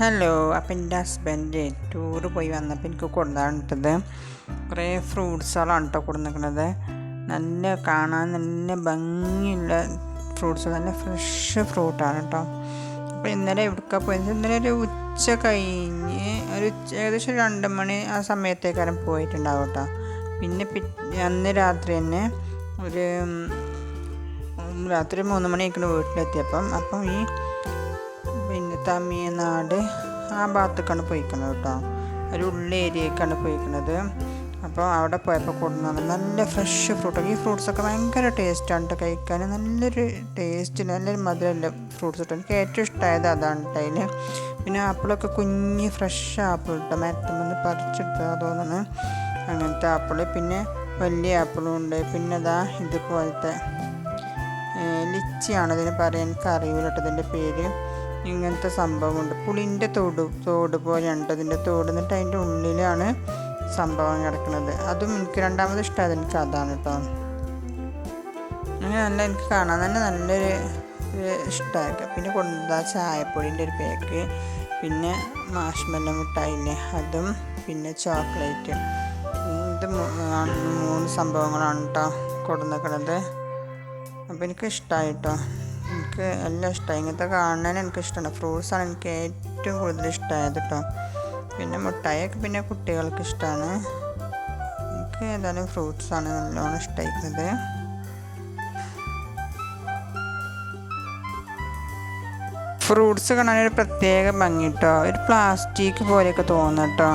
Hello അപ്പം എന്റെ husband tour പോയി വന്നപ്പോൾ എനിക്ക് കൊണ്ടുവന്നിട്ടത് കുറേ ഫ്രൂട്ട്സുകളാണ് കേട്ടോ കൊടുന്നിരിക്കുന്നത്. നല്ല കാണാൻ നല്ല ഭംഗിയുള്ള ഫ്രൂട്ട്സ് നല്ല ഫ്രഷ് ഫ്രൂട്ടാണ് കേട്ടോ. അപ്പോൾ ഇന്നലെ എവിടേക്കാണ് പോയത്? ഇന്നലെ ഒരു ഉച്ച കഴിഞ്ഞ് ഒരു ഉച്ച ഏകദേശം രണ്ട് മണി ആ സമയത്തേക്കാരം പോയിട്ടുണ്ടാവും കേട്ടോ. പിന്നെ പി അന്ന് രാത്രി തന്നെ ഒരു രാത്രി മൂന്ന് മണിയൊക്കെ വീട്ടിലെത്തിയപ്പം അപ്പം ഈ തമിഴ്നാട് ആ ഭാഗത്തേക്കാണ് പോയിക്കുന്നത് കേട്ടോ. ഒരു ഉള്ള ഏരിയക്കാണ് പോയിക്കുന്നത് അപ്പോൾ അവിടെ പോയപ്പോൾ കൊടുക്കുന്നത് നല്ല ഫ്രഷ് ഫ്രൂട്ട് ഈ ഫ്രൂട്ട്സൊക്കെ ഭയങ്കര ടേസ്റ്റാണ് കേട്ടോ കഴിക്കാൻ. നല്ലൊരു ടേസ്റ്റ് നല്ലൊരു മധുരമല്ല ഫ്രൂട്ട്സ് കിട്ടും എനിക്ക് ഏറ്റവും ഇഷ്ടമായത് അതാണ് കേട്ടോ അതിൽ പിന്നെ ആപ്പിളൊക്കെ കുഞ്ഞ് ഫ്രഷ് ആപ്പിൾ കേട്ടോ മരത്തുമെന്ന് പറിച്ചിട്ട് തോന്നുന്നു അങ്ങനത്തെ ആപ്പിൾ പിന്നെ വലിയ ആപ്പിളും ഉണ്ട്. പിന്നെ അതാ ഇതുപോലത്തെ ലിച്ചിയാണ് ഇതിന് പറയാൻ എനിക്ക് അറിയില്ല കേട്ടോ ഇതിന്റെ പേര്. ഇങ്ങനത്തെ സംഭവമുണ്ട്. പുളിന്റെ തോട് തോട് പോലെ ഉണ്ട് അതിന്റെ തോട് എന്നിട്ട് അതിന്റെ ഉള്ളിലാണ് സംഭവം കിടക്കുന്നത്. അതും എനിക്ക് രണ്ടാമത് ഇഷ്ടമായത് എനിക്ക് അതാണ് കേട്ടോ അങ്ങനെ നല്ല എനിക്ക് കാണാൻ തന്നെ നല്ലൊരു ഇഷ്ടമായിരിക്കും പിന്നെ കൊണ്ടുവന്ന ചായപ്പൊടിന്റെ ഒരു പാക്ക് പിന്നെ മാഷ്മെല്ല മിഠായില്ലേ അതും പിന്നെ ചോക്ലേറ്റ്. ഇത് മൂന്ന് സംഭവങ്ങളാണ് കേട്ടോ കൊടുന്നിരിക്കുന്നത്. അപ്പോൾ എനിക്ക് ഇഷ്ടമായി കേട്ടോ എനിക്ക് എല്ലാം ഇഷ്ടമായി ഇങ്ങനത്തെ കാണാൻ എനിക്ക് ഇഷ്ടമാണ്. ഫ്രൂട്ട്സാണ് എനിക്ക് ഏറ്റവും കൂടുതൽ ഇഷ്ടമായത് കേട്ടോ. പിന്നെ മുട്ടായൊക്കെ പിന്നെ കുട്ടികൾക്ക് ഇഷ്ടമാണ്. എനിക്ക് ഏതായാലും ഫ്രൂട്ട്സാണ് നല്ലോണം ഇഷ്ടമായിരിക്കുന്നത് ഫ്രൂട്ട്സ് കാണാൻ ഒരു പ്രത്യേക ഭംഗി കേട്ടോ. ഒരു പ്ലാസ്റ്റിക് പോലെയൊക്കെ തോന്നുന്നു കേട്ടോ.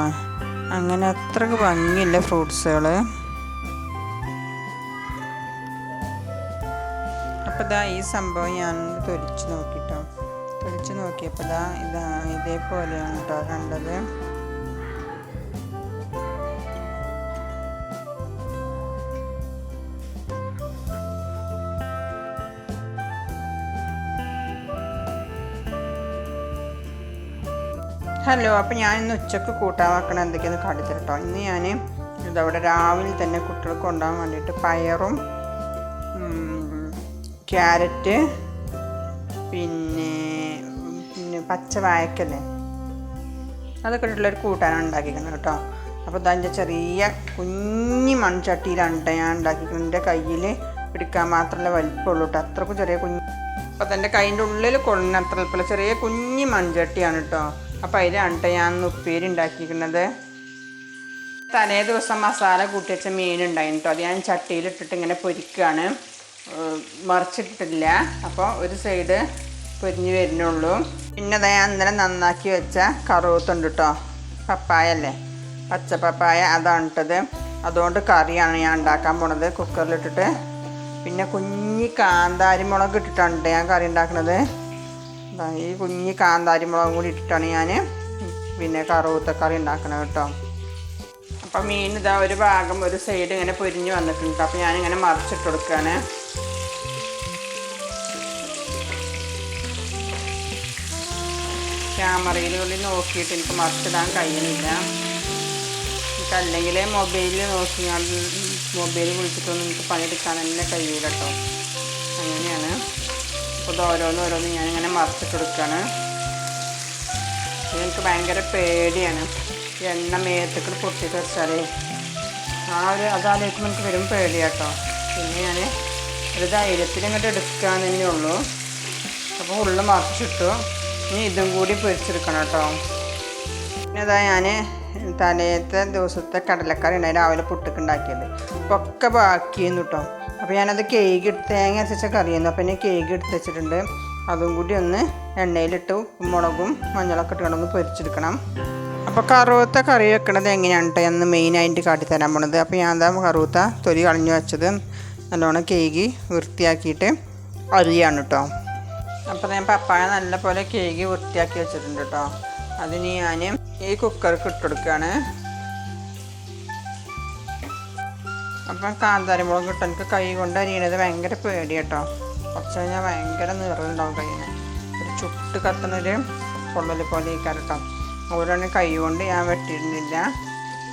അങ്ങനെ അത്രയ്ക്ക് ഭംഗിയില്ല ഫ്രൂട്ട്സുകൾ അപ്പോൾ ഇതാ ഈ സംഭവം ഞാൻ തൊലിച്ച് നോക്കിട്ടോ. തൊലിച്ച് നോക്കിയപ്പോൾ ഇതാ ഇതാ ഇതേപോലെയാണ് കേട്ടോ കണ്ടത്. ഹലോ അപ്പോൾ ഞാൻ ഇന്ന് ഉച്ചയ്ക്ക് കൂട്ടാൻ വെക്കണം എന്തൊക്കെയാന്ന് കാണിച്ചിട്ടോ ഇന്ന് ഞാൻ ഇതവിടെ രാവിലെ തന്നെ കുട്ടികൾക്ക് കൊണ്ടുപോകാൻ വേണ്ടിയിട്ട് പയറും ക്യാരറ്റ് പിന്നെ പിന്നെ പച്ച വാഴക്കല്ലേ അതൊക്കെ ഇട്ടുള്ളൊരു കൂട്ടാനാണ് ഉണ്ടാക്കിക്കുന്നത് കേട്ടോ. അപ്പോൾ അതിന്റെ ചെറിയ കുഞ്ഞി മൺചട്ടിയിലാണ് ഞാൻ ഉണ്ടാക്കിക്കുന്നത് എന്റെ കയ്യിൽ പിടിക്കാൻ മാത്രമല്ല വലിപ്പമുള്ളൂ കേട്ടോ. അത്രക്കും ചെറിയ കുഞ്ഞ് അപ്പോൾ തന്റെ കൈന്റെ ഉള്ളിൽ കൊള്ളുന്ന അത്ര വലിപ്പമുള്ള ചെറിയ കുഞ്ഞി മൺചട്ടിയാണ് കേട്ടോ. അപ്പോൾ അതിലാണ് ഞാൻ ഉപ്പേരി ഉണ്ടാക്കിയിരിക്കുന്നത്. തലേ ദിവസം മസാല കൂട്ടി വെച്ച മീൻ ഉണ്ടായിരുന്നു കേട്ടോ. അത് ഞാൻ ചട്ടിയിലിട്ടിട്ട് ഇങ്ങനെ പൊരിക്കുകയാണ്. ഏഹ് മറിച്ചിട്ടിട്ടില്ല. അപ്പോൾ ഒരു സൈഡ് പൊരിഞ്ഞ് വരുന്നുള്ളൂ. പിന്നെ ഞാൻ ഇന്നലെ നന്നാക്കി വെച്ച കറുവത്തുണ്ട് കേട്ടോ പപ്പായ അല്ലേ? പച്ച പപ്പായ അതാണ് ഇട്ടത് അതുകൊണ്ട് കറിയാണ് ഞാൻ ഉണ്ടാക്കാൻ പോണത്. കുക്കറിലിട്ടിട്ട് പിന്നെ കുഞ്ഞി കാന്താരി മുളക് ഇട്ടിട്ടാണ് ഞാൻ കറി ഉണ്ടാക്കുന്നത് ഈ കുഞ്ഞി കാന്താരി മുളകും കൂടി ഇട്ടിട്ടാണ് ഞാൻ പിന്നെ കറുവത്ത കറി ഉണ്ടാക്കുന്നത് കേട്ടോ അപ്പം മീൻ ഇതാ ഒരു ഭാഗം ഒരു സൈഡ് ഇങ്ങനെ പൊരിഞ്ഞ് വന്നിട്ടുണ്ട് അപ്പം ഞാനിങ്ങനെ മറിച്ചിട്ട് കൊടുക്കുകയാണ് ക്യാമറയിലുള്ളിൽ നോക്കിയിട്ട് എനിക്ക് മറിച്ചിടാൻ കഴിയുന്നില്ല എനിക്കല്ലെങ്കിൽ മൊബൈലിൽ നോക്കി ഞാൻ മൊബൈൽ വിളിച്ചിട്ടൊന്നും എനിക്ക് പണിയെടുക്കാൻ തന്നെ കഴിയില്ല കേട്ടോ അങ്ങനെയാണ്. അപ്പോൾ ഇത് ഓരോന്ന് ഓരോന്ന് ഞാനിങ്ങനെ മറിച്ചിട്ട് കൊടുക്കുകയാണ് എനിക്ക് ഭയങ്കര പേടിയാണ്. എണ്ണ മേത്തേക്ക് പൊട്ടിയിട്ട് വെച്ചാലേ ആ ഒരു അതാലോചിക്കുമ്പോൾ എനിക്ക് വരും പേടിയാട്ടോ പിന്നെ ഞാൻ ഒരു ധൈര്യത്തിൽ ഇങ്ങോട്ട് എടുക്കാൻ തന്നെ ഉള്ളൂ അപ്പോൾ ഉള്ളു മറിച്ചിട്ടു. ഇനി ഇതും കൂടി പൊരിച്ചെടുക്കണം കേട്ടോ. പിന്നെ അതാ ഞാൻ തലേത്തെ ദിവസത്തെ കടലക്കറി ഉണ്ടായി രാവിലെ പുട്ടൊക്കെ ഉണ്ടാക്കിയത് അപ്പോൾ ഒക്കെ ബാക്കിയിരുന്നു കേട്ടോ. അപ്പോൾ ഞാനത് കേക്ക് എടുത്ത് തേങ്ങ അരച്ച കറിയായിരുന്നു. അപ്പോൾ ഞാൻ കേക്ക് എടുത്ത് വെച്ചിട്ടുണ്ട്. അതും കൂടി ഒന്ന് എണ്ണയിലിട്ട് മുളകും മഞ്ഞളൊക്കെ ഇട്ടുകൊണ്ട് ഒന്ന് പൊരിച്ചെടുക്കണം. അപ്പോൾ കറുവത്ത കറി വെക്കണത് എങ്ങനെയാണ് കേട്ടോ എന്ന് മെയിൻ ആയിട്ട് കാട്ടിത്തരാൻ പോണത്. അപ്പോൾ ഞാൻ എന്താ കറുവത്ത തൊലി കളഞ്ഞു വെച്ചത് നല്ലോണം കേകി വൃത്തിയാക്കിയിട്ട് അരിയാണ് കേട്ടോ അപ്പോൾ ഞാൻ പപ്പായ നല്ലപോലെ കേകി വൃത്തിയാക്കി വെച്ചിട്ടുണ്ട് കേട്ടോ അതിന് ഞാൻ ഈ കുക്കർക്ക് ഇട്ടെടുക്കുകയാണ് അപ്പം കാന്താരി മുളക് ഇട്ട് എനിക്ക് കൈ കൊണ്ട് അരിയണത് ഭയങ്കര പേടി കേട്ടോ കുറച്ച് കഴിഞ്ഞാൽ ഭയങ്കര നിറമുണ്ടാവും കയ്യിന് ഒരു ചുട്ട് കത്തുന്നൊരു പൊള്ളൽ പോലെ ഈ കരട്ടോ ഓരോന്നും കൈ കൊണ്ട് ഞാൻ വെട്ടിയിരുന്നില്ല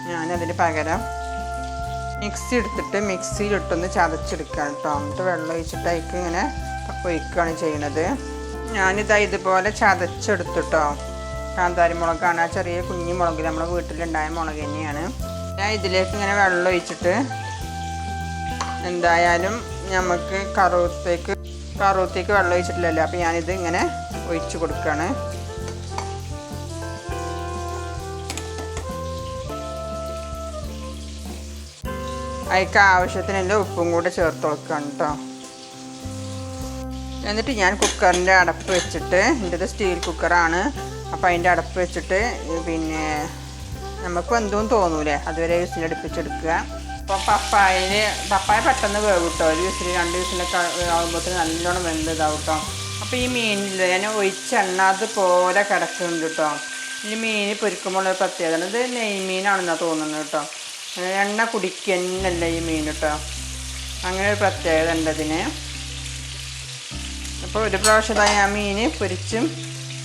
ഞാനതിന് പകരം മിക്സി എടുത്തിട്ട് മിക്സിയിലിട്ടൊന്ന് ചതച്ചെടുക്കാം കേട്ടോ എന്നിട്ട് വെള്ളം ഒഴിച്ചിട്ട് ഇങ്ങനെ ഒഴിക്കുകയാണ് ചെയ്യണത്. ഞാനിതാ ഇതുപോലെ ചതച്ചെടുത്തിട്ടോ. കാന്താരി മുളകാണ് ആ ചെറിയ കുഞ്ഞു മുളക് നമ്മുടെ വീട്ടിലുണ്ടായ മുളക് തന്നെയാണ്. ഞാൻ ഇതിലേക്ക് ഇങ്ങനെ വെള്ളം ഒഴിച്ചിട്ട് എന്തായാലും നമുക്ക് കറുത്തേക്ക് കറുത്തേക്ക് വെള്ളം ഒഴിച്ചിട്ടില്ലല്ലോ. അപ്പോൾ ഞാനിത് ഇങ്ങനെ ഒഴിച്ചു കൊടുക്കുകയാണ് അതിക്ക് ആവശ്യത്തിനുള്ള ഉപ്പും കൂടെ ചേർത്ത് കൊടുക്കണം കേട്ടോ എന്നിട്ട് ഞാൻ കുക്കറിന്റെ അടപ്പ് വെച്ചിട്ട് എന്റെ സ്റ്റീൽ കുക്കറാണ്. അപ്പോൾ അതിന്റെ അടപ്പ് വെച്ചിട്ട് പിന്നെ നമുക്ക് എന്തും തോന്നൂലേ. അതുവരെ വിസിലടുപ്പിച്ചെടുക്കുക അപ്പോൾ പപ്പായയിൽ പപ്പായ പെട്ടെന്ന് വേവും കിട്ടോ ഒരു വിസിൽ രണ്ട് വിസിലൊക്കെ ആകുമ്പോഴത്തേക്ക് നല്ലോണം വെന്ത് ഇതാവും കേട്ടോ അപ്പോൾ ഈ മീനിൽ ഞാൻ ഒഴിച്ചെണ്ണ പോലെ കിടക്കുന്നുണ്ട് കേട്ടോ ഈ മീൻ പൊരിക്കുമ്പോൾ ഒരു പ്രത്യേകത ഇത് നെയ്മീനാണെന്നാണ് തോന്നുന്നത് കേട്ടോ എണ്ണ കുടിക്കുന്നല്ല ഈ മീൻ കേട്ടോ അങ്ങനെ ഒരു പ്രത്യേകത ഉണ്ട് അതിന്. അപ്പോൾ ഒരു പ്രാവശ്യമായി ആ മീൻ പൊരിച്ചും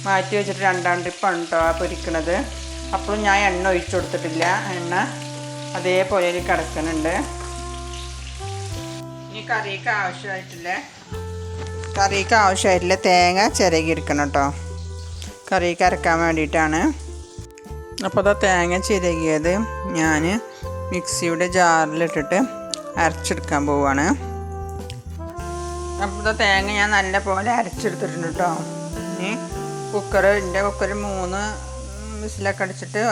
മാറ്റി വെച്ചിട്ട് രണ്ടാം ട്രിപ്പാണ് കേട്ടോ ആ പൊരിക്കണത്. അപ്പോഴും ഞാൻ എണ്ണ ഒഴിച്ചു കൊടുത്തിട്ടില്ല. എണ്ണ അതേപോലെ കിടക്കുന്നുണ്ട്. ഇനി കറിക്ക് ആവശ്യമായിട്ടില്ല? കറിക്ക് ആവശ്യമായിട്ടില്ല? തേങ്ങ ചിരകി എടുക്കണം കേട്ടോ. കറിക്ക് അരക്കാൻ വേണ്ടിയിട്ടാണ്. അപ്പോൾ അതാ തേങ്ങ ചിരകിയത് ഞാൻ മിക്സിയുടെ ജാറിലിട്ടിട്ട് അരച്ചെടുക്കാൻ പോവാണ്. അപ്പോൾ തേങ്ങ ഞാൻ നല്ല പോലെ അരച്ചെടുത്തിട്ടുണ്ട് കേട്ടോ ഇനി കുക്കർ എന്റെ കുക്കർ മൂന്ന് വിസിലൊക്കെ അടിച്ചിട്ട്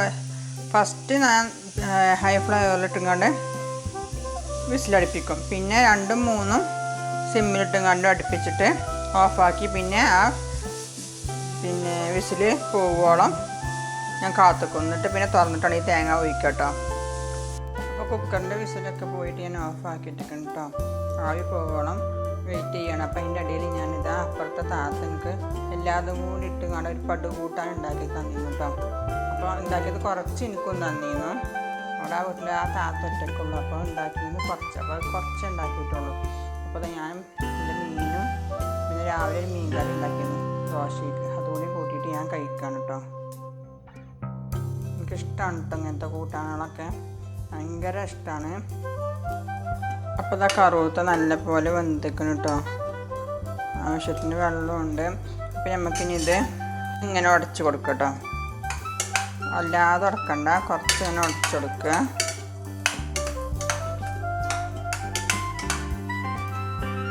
ഫസ്റ്റ് ഞാൻ ഹൈ ഫ്ലെയറിലിട്ടുകൊണ്ട് വിസിലടുപ്പിക്കും. പിന്നെ രണ്ടും മൂന്നും സിമ്മിലിട്ടും കണ്ടും അടുപ്പിച്ചിട്ട് ഓഫാക്കി പിന്നെ ആ പിന്നെ വിസിൽ പോവോളം ഞാൻ കാത്തുക്കും. എന്നിട്ട് പിന്നെ തുറന്നിട്ടാണ് ഈ തേങ്ങ ഒഴിക്കുക കേട്ടോ അപ്പോൾ കുക്കറിന്റെ വിസിലൊക്കെ പോയിട്ട് ഞാൻ ഓഫാക്കിയിട്ടേക്കണം കേട്ടോ ആവി പോകണം വെയിറ്റ് ചെയ്യണം. അപ്പം അതിന്റെ ഇടയിൽ ഞാനിത് അപ്പുറത്തെ താത്തനക്ക് എല്ലാതും കൂടി ഇട്ട് കാണാൻ ഒരു പടു കൂട്ടാൻ ഉണ്ടാക്കി തന്നിരുന്നു കേട്ടോ അപ്പോൾ ഉണ്ടാക്കിയത് കുറച്ച് എനിക്കും തന്നിരുന്നു. അവിടെ ആ വീട്ടിൽ ആ താത്ത ഒറ്റക്കുള്ളൂ അപ്പോൾ ഉണ്ടാക്കിയത് കുറച്ച്. അപ്പോൾ കുറച്ച് ഉണ്ടാക്കിയിട്ടുള്ളൂ. അപ്പോൾ ഞാൻ എന്റെ മീനും പിന്നെ രാവിലെ ഒരു മീൻ കറി ഉണ്ടാക്കിയിരുന്നു. ദോശയ്ക്ക് അതുകൂടി കൂട്ടിയിട്ട് ഞാൻ കഴിക്കാണ് കേട്ടോ എനിക്കിഷ്ടമാണ് കേട്ടോ ഇങ്ങനത്തെ കൂട്ടാനുകളൊക്കെ. ഭയങ്കര ഇഷ്ടമാണ് അപ്പോൾ ഇതാ കറുവത്ത നല്ല പോലെ വെന്തിക്കണം കേട്ടോ ആവശ്യത്തിന് വെള്ളമുണ്ട് അപ്പം നമുക്കിനി ഇത് ഇങ്ങനെ ഉടച്ചു കൊടുക്കുക കേട്ടോ അല്ലാതെ ഉടക്കണ്ട കുറച്ച് ഇങ്ങനെ ഉടച്ചു കൊടുക്കുക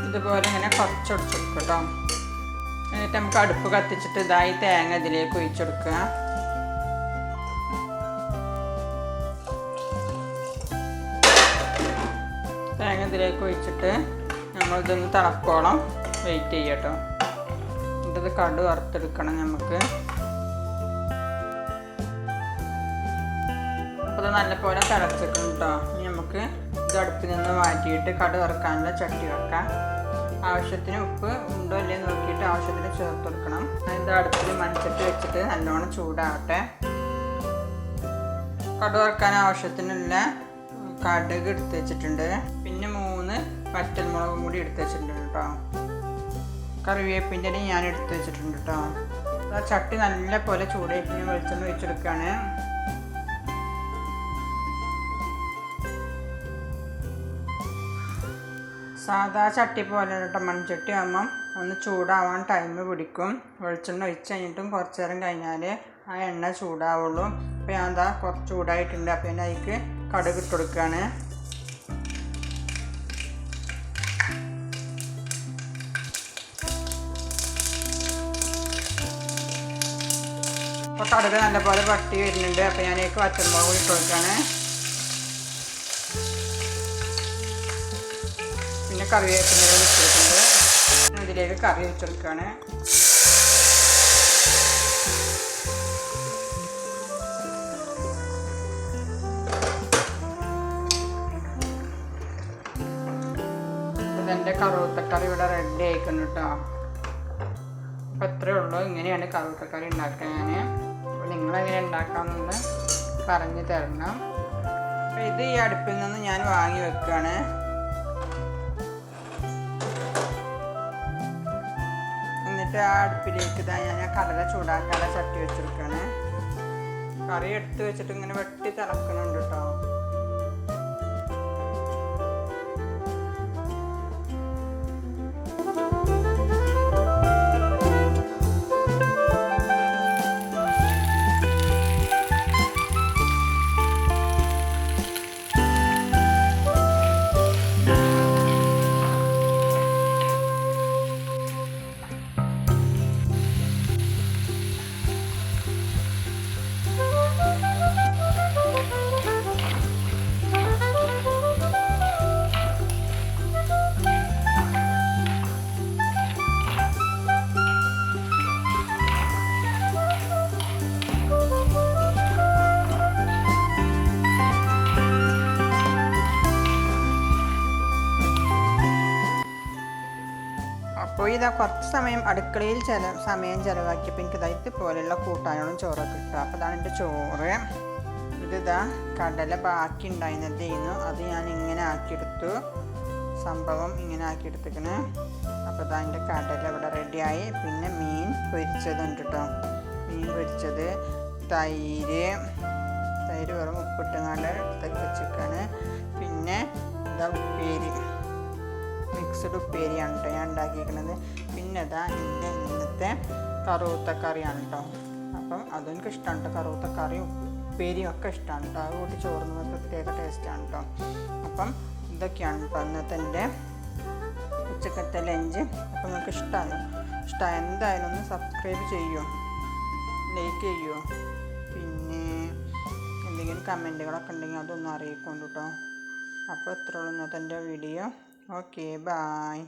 ഇതുപോലെ ഇങ്ങനെ കുറച്ച് ഉടച്ച് കൊടുക്കുക കേട്ടോ എന്നിട്ട് നമുക്ക് അടുപ്പ് കത്തിച്ചിട്ട് ഇതായി തേങ്ങ ഇതിലേക്ക് ഒഴിച്ചെടുക്കുക ഇതിലേക്ക് ഒഴിച്ചിട്ട് നമ്മളിതൊന്ന് തിളക്കോളം. വെയിറ്റ് ചെയ്യട്ടോ. എന്നിട്ടത് കടു വറുത്തെടുക്കണം നമുക്ക് അപ്പോൾ നല്ലപോലെ തിളച്ചിട്ടുണ്ട് കേട്ടോ ഇനി നമുക്ക് ഇത് അടുപ്പിൽ നിന്ന് മാറ്റിയിട്ട് കടു വറുക്കാനുള്ള ചട്ടി വെക്കാം. ആവശ്യത്തിന് ഉപ്പ് ഉണ്ടോ അല്ലേ നോക്കിയിട്ട് ആവശ്യത്തിന് ചേർത്ത് കൊടുക്കണം. ഇത് അടുപ്പിൽ മൺചട്ടി വെച്ചിട്ട് നല്ലോണം ചൂടാവട്ടെ. കടു വറുക്കാൻ ആവശ്യത്തിനുള്ള കടുക് എടുത്ത് വെച്ചിട്ടുണ്ട്. വറ്റൽമുളകും കൂടി എടുത്ത് വെച്ചിട്ടുണ്ട് കേട്ടോ. കറിവേപ്പിന്റെ ഞാൻ എടുത്ത് വെച്ചിട്ടുണ്ട് കേട്ടോ. ആ ചട്ടി നല്ല പോലെ ഞാൻ വെളിച്ചെണ്ണ ഒഴിച്ചെടുക്കുകയാണ് സാധാ ചട്ടി പോലെ കേട്ടോ മൺചട്ടി ആകുമ്പം ഒന്ന് ചൂടാവാൻ ടൈം പിടിക്കും. വെളിച്ചെണ്ണ ഒഴിച്ച് കഴിഞ്ഞിട്ടും കുറച്ച് നേരം കഴിഞ്ഞാൽ ആ എണ്ണ ചൂടാവുള്ളൂ. അപ്പോൾ ഞാൻ എന്താ കുറച്ച് ചൂടായിട്ടുണ്ട്. അപ്പോൾ ഞാൻ അതിക്ക് കടുക് കൊടുക്കുകയാണ് അപ്പോൾ കടുക് നല്ലപോലെ പട്ടി വരുന്നുണ്ട്. അപ്പോൾ ഞാനേക്ക് വറ്റൽമുളക് കൂടി ഇട്ട് കൊടുക്കുകയാണ് പിന്നെ കറിവേപ്പിന്റെ വെച്ചെടുക്കുന്നുണ്ട് ഇതിലേക്ക് കറി വെച്ചെടുക്കുകയാണ് ഇതെന്റെ കറുവത്തക്കറി ഇവിടെ റെഡി ആയിക്കുന്നു കേട്ടോ അപ്പോൾ ഇത്രയേ ഉള്ളൂ. ഇങ്ങനെയാണ് കറുവത്തക്കറി ഉണ്ടാക്കുക ഞാൻ അപ്പോൾ നിങ്ങളെങ്ങനെ ഉണ്ടാക്കാമെന്ന് പറഞ്ഞു തരണം. ഇത് ഈ അടുപ്പിൽ നിന്ന് ഞാൻ വാങ്ങി വെക്കുകയാണ് എന്നിട്ട് ആ അടുപ്പിലേക്ക് ഇതാ ഞാൻ ആ കടല ചൂടാക്കാതെ ചട്ടി വെച്ചെടുക്കുകയാണ് കറി എടുത്ത് വെച്ചിട്ട് ഇങ്ങനെ വെട്ടി തിളക്കണുണ്ട് കേട്ടോ അപ്പോൾ ഇതാ കുറച്ച് സമയം അടുക്കളയിൽ ചില സമയം ചിലവാക്കിയപ്പോൾ എനിക്ക് ഇതാ ഇതുപോലെയുള്ള കൂട്ടാനോളം ചോറൊക്കെ കിട്ടുക. അപ്പോൾ ഇതാണ് എന്റെ ചോറ്. ഇതിതാ കടല ബാക്കി ഉണ്ടായിരുന്നതായിരുന്നു അത് ഞാൻ ഇങ്ങനെ ആക്കിയെടുത്തു. സംഭവം ഇങ്ങനെ ആക്കിയെടുത്തേക്കണ് അപ്പോൾ ഇതാ എന്റെ കടല ഇവിടെ റെഡിയായി പിന്നെ മീൻ പൊരിച്ചതുണ്ട് കേട്ടോ. മീൻ പൊരിച്ചത് തൈര്. തൈര് വെറും ഉപ്പിട്ടുങ്ങാണ്ട് എടുത്ത് വെച്ചിക്കാണ് പിന്നെ ഇതാ ഉപ്പേരി. മിക്സഡ് ഉപ്പേരിയാണ് കേട്ടോ ഞാൻ ഉണ്ടാക്കിയിരിക്കുന്നത് പിന്നെ അതാ എന്റെ ഇന്നത്തെ കറുവത്ത കറിയാണ് കേട്ടോ അപ്പം അതും എനിക്ക് ഇഷ്ടമാണ് കേട്ടോ കറുവത്ത കറിയും ഉപ്പേരിയും ഒക്കെ ഇഷ്ടമാണ് കേട്ടോ അത് കൂട്ടി ചോറുന്നത് പ്രത്യേക ടേസ്റ്റാണ് കേട്ടോ അപ്പം ഇതൊക്കെയാണ് കേട്ടോ ഇന്നത്തെ എന്റെ ഉച്ചക്കത്തെ ലഞ്ച്. അപ്പം നിങ്ങൾക്ക് ഇഷ്ടമാണ് ഇഷ്ടമായി എന്തായാലും ഒന്ന് സബ്സ്ക്രൈബ് ചെയ്യുമോ ലൈക്ക് ചെയ്യുമോ പിന്നെ എന്തെങ്കിലും കമന്റുകളൊക്കെ ഉണ്ടെങ്കിൽ അതൊന്നും അറിയിക്കൊണ്ട് കേട്ടോ അപ്പോൾ ഇത്രയുള്ളൂ ഇന്നത്തെ വീഡിയോ. okay bye.